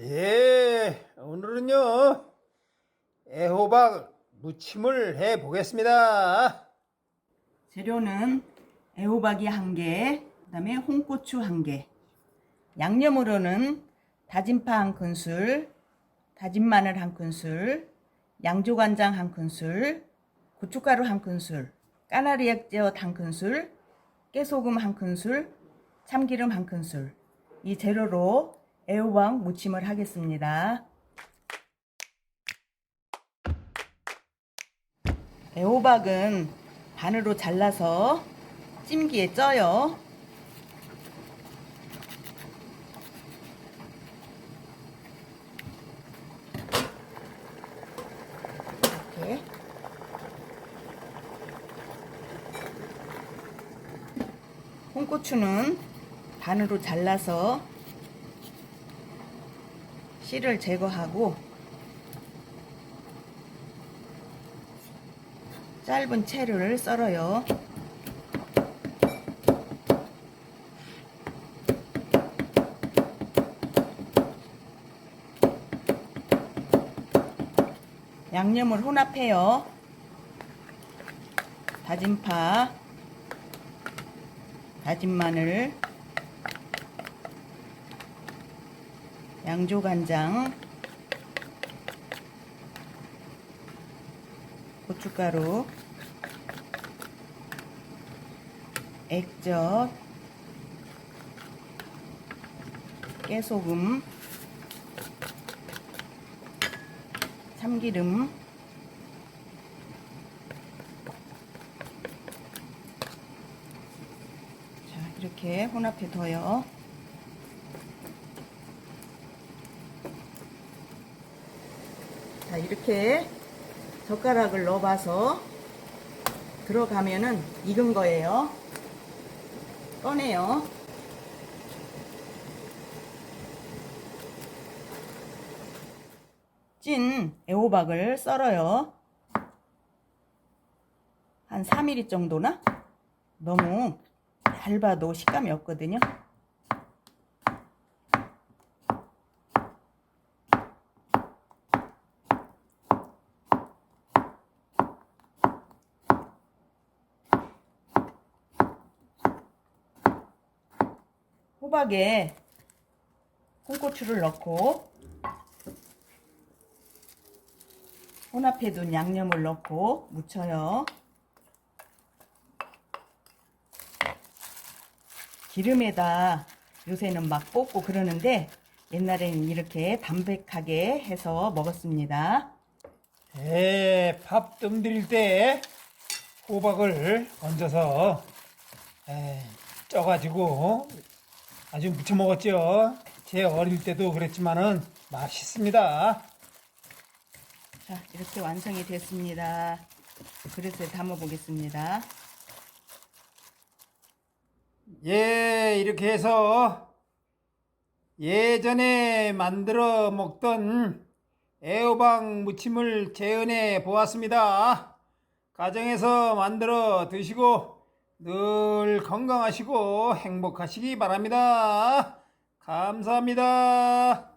예, 오늘은요, 애호박 무침을 해 보겠습니다. 재료는 애호박이 한 개, 그 다음에 홍고추 한 개. 양념으로는 다진 파 한 큰술, 다진 마늘 한 큰술, 양조간장 한 큰술, 고춧가루 한 큰술, 까나리 액젓 한 큰술, 깨소금 한 큰술, 참기름 한 큰술. 이 재료로 애호박 무침을 하겠습니다. 애호박은 반으로 잘라서 찜기에 쪄요. 홍고추는 반으로 잘라서 씨를 제거하고 짧은 채를 썰어요. 양념을 혼합해요. 다진 파, 다진 마늘, 양조간장, 고춧가루, 액젓, 깨소금, 참기름, 자, 이렇게 혼합해 둬요. 자, 이렇게 젓가락을 넣어봐서 들어가면은 익은 거예요. 꺼내요. 찐 애호박을 썰어요. 한 3mm 정도나? 너무 얇아도 식감이 없거든요. 호박에 홍고추를 넣고 혼합해 둔 양념을 넣고 무쳐요. 기름에다 요새는 막 볶고 그러는데 옛날에는 이렇게 담백하게 해서 먹었습니다. 예, 밥 뜸들일 때 호박을 얹어서 에, 쪄가지고 아주 무쳐 먹었죠. 제 어릴 때도 그랬지만은 맛있습니다. 자, 이렇게 완성이 됐습니다. 그릇에 담아 보겠습니다. 예, 이렇게 해서 예전에 만들어 먹던 애호박 무침을 재현해 보았습니다. 가정에서 만들어 드시고 늘 건강하시고 행복하시기 바랍니다. 감사합니다.